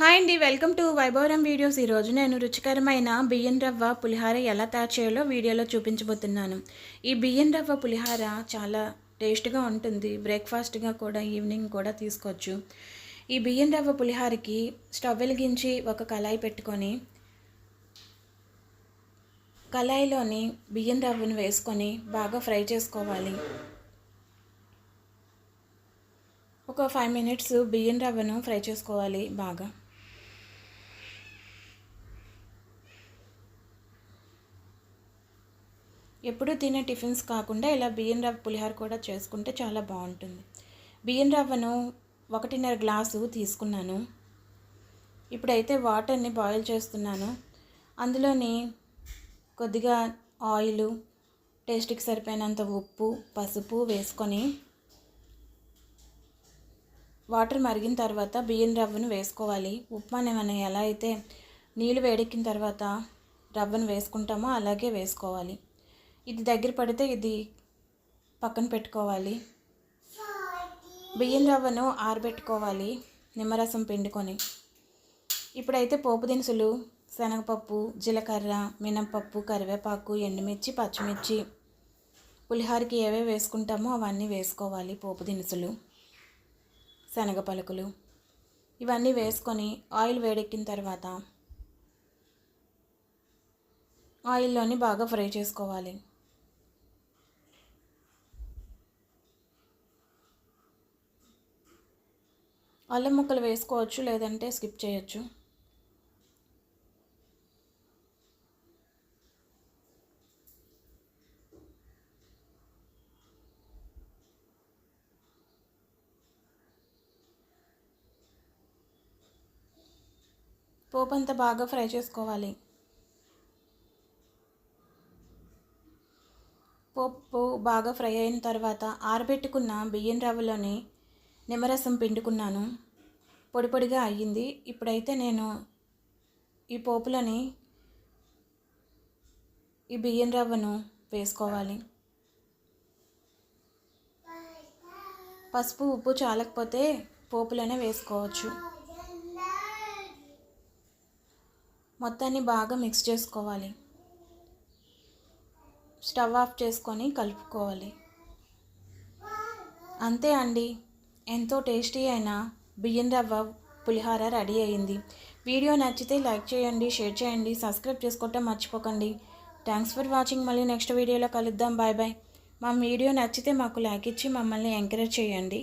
Hi అండి welcome to వైభవరం videos. ఈరోజు నేను రుచికరమైన బియ్యం రవ్వ పులిహార ఎలా తయారు చేయాలో వీడియోలో చూపించబోతున్నాను. ఈ బియ్యం రవ్వ పులిహార చాలా టేస్ట్గా ఉంటుంది. బ్రేక్ఫాస్ట్గా కూడా ఈవినింగ్ కూడా తీసుకోవచ్చు. ఈ బియ్యం రవ్వ పులిహారకి స్టవ్ వెలిగించి ఒక కళాయి పెట్టుకొని కళాయిలోని బియ్యం రవ్వను వేసుకొని బాగా ఫ్రై చేసుకోవాలి. ఒక ఫైవ్ మినిట్స్ బియ్యం రవ్వను ఫ్రై చేసుకోవాలి బాగా. ఎప్పుడు తినే టిఫిన్స్ కాకుండా ఇలా బియ్యం రవ్వ పులిహోర కూడా చేసుకుంటే చాలా బాగుంటుంది. బియ్యం రవ్వను ఒకటిన్నర గ్లాసు తీసుకున్నాను. ఇప్పుడైతే వాటర్ని బాయిల్ చేస్తున్నాను. అందులోని కొద్దిగా ఆయిల్ టేస్ట్కి సరిపోయినంత ఉప్పు పసుపు వేసుకొని వాటర్ మరిగిన తర్వాత బియ్యం రవ్వను వేసుకోవాలి. ఉప్మా మనం ఎలా అయితే నీళ్ళు వేడెక్కిన తర్వాత రవ్వను వేసుకుంటామో అలాగే వేసుకోవాలి. ఇది దగ్గర పడితే ఇది పక్కన పెట్టుకోవాలి. బియ్యం రవ్వను ఆరబెట్టుకోవాలి నిమ్మరసం పిండుకొని. ఇప్పుడైతే పోపు దినుసులు శనగపప్పు జీలకర్ర మినపప్పు కరివేపాకు ఎండుమిర్చి పచ్చిమిర్చి పులిహోరకి ఏవే వేసుకుంటామో అవన్నీ వేసుకోవాలి పోపు దినుసులు శనగ పలుకులు. ఇవన్నీ వేసుకొని ఆయిల్ వేడెక్కిన తర్వాత ఆయిల్లోని బాగా ఫ్రై చేసుకోవాలి. అల్లం ముక్కలు వేసుకోవచ్చు లేదంటే స్కిప్ చేయొచ్చు. పోపు అంతా బాగా ఫ్రై చేసుకోవాలి. పోపు బాగా ఫ్రై అయిన తర్వాత ఆరబెట్టుకున్న బియ్యం రవ్వలోని నిమ్మరసం పిండుకున్నాను. పొడి పొడిగా అయ్యింది. ఇప్పుడైతే నేను ఈ పోపులని ఈ బియ్యం రవ్వను వేసుకోవాలి. పసుపు ఉప్పు చాలకపోతే పోపులోనే వేసుకోవచ్చు. మొత్తాన్ని బాగా మిక్స్ చేసుకోవాలి. స్టవ్ ఆఫ్ చేసుకొని కలుపుకోవాలి. అంతే అండి. ఎంతో టేస్టీ అయిన బియ్యం రవ్వ పులిహార రెడీ అయింది. వీడియో నచ్చితే లైక్ చేయండి షేర్ చేయండి సబ్స్క్రైబ్ చేసుకోవటం మర్చిపోకండి. Thanks for watching. మళ్ళీ నెక్స్ట్ వీడియోలో కలుద్దాం. Bye bye. మా వీడియో నచ్చితే మాకు లైక్ ఇచ్చి మమ్మల్ని ఎంకరేజ్ చేయండి.